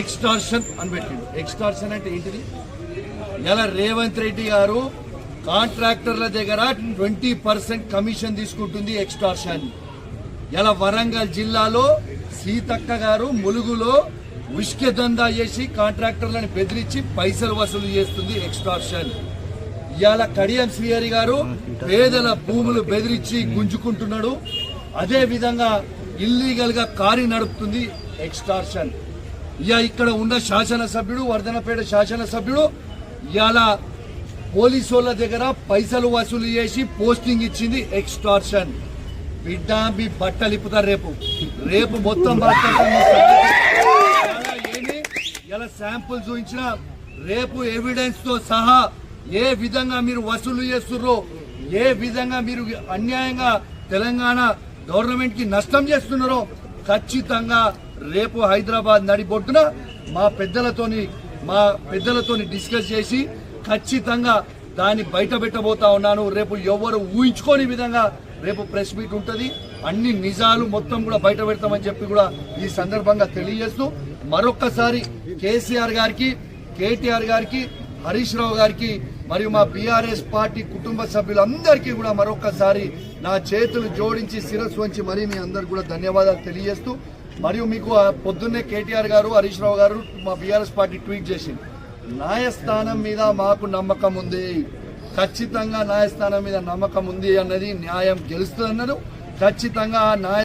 Extortion అని పెట్టిండు. Extortion అంటే ఏంటిది? ఇలా రేవంత్ రెడ్డి గారు కాంట్రాక్టర్ల దగ్గర ట్వంటీ పర్సెంట్ కమిషన్ తీసుకుంటుంది ఎక్స్టార్షన్. ఇలా వరంగల్ జిల్లాలో సీతక్క గారు ములుగులో ఉష్కె దందా చేసి కాంట్రాక్టర్లను బెదిరించి పైసలు వసూలు చేస్తుంది ఎక్స్టార్షన్. ఇవాళ కడియం శ్రీహరి గారు పేదల భూములు బెదిరించి గుంజుకుంటున్నాడు. అదే విధంగా ఇల్లీగల్గా కారి నడుపుతుంది ఎక్స్టార్షన్. ఇక ఇక్కడ ఉన్న శాసనసభ్యుడు వర్ధనపేట శాసనసభ్యుడు ఇవాళ పోలీసు వాళ్ళ దగ్గర పైసలు వసూలు చేసి పోస్టింగ్ ఇచ్చింది ఎక్స్టార్షన్. బిడ్డ మీ బట్టలు ఇప్పుతారు రేపు. రేపు మొత్తం ఏమి ఇలా శాంపుల్ చూపించిన రేపు ఎవిడెన్స్తో సహా ఏ విధంగా మీరు వసూలు చేస్తుర్రో ఏ విధంగా మీరు అన్యాయంగా తెలంగాణ గవర్నమెంట్కి నష్టం చేస్తున్నారో ఖచ్చితంగా రేపు హైదరాబాద్ నడిబొడ్డున మా పెద్దలతోని మా పెద్దలతోని డిస్కస్ చేసి ఖచ్చితంగా దాన్ని బయట పెట్టబోతా ఉన్నాను. రేపు ఎవరు ఊహించుకోని విధంగా రేపు ప్రెస్ మీట్ ఉంటుంది. అన్ని నిజాలు మొత్తం కూడా బయట పెడతామని చెప్పి కూడా ఈ సందర్భంగా తెలియజేస్తూ మరొక్కసారి కేసీఆర్ గారికి కేటీఆర్ గారికి హరీష్ రావు గారికి మరియు మా బీఆర్ఎస్ పార్టీ కుటుంబ సభ్యులందరికీ కూడా మరొక్కసారి నా చేతులు జోడించి శిరస్సు వంచి మరీ మీ అందరికి కూడా ధన్యవాదాలు తెలియజేస్తూ మరియు మీకు పొద్దున్నే కేటీఆర్ గారు హరీష్ రావు గారు మా బీఆర్ఎస్ పార్టీ ట్వీట్ చేసింది న్యాయస్థానం మీద మాకు నమ్మకం ఉంది. ఖచ్చితంగా న్యాయస్థానం మీద నమ్మకం ఉంది అన్నది న్యాయం గెలుస్తుంది అన్నారు ఖచ్చితంగా ఆ న్యాయ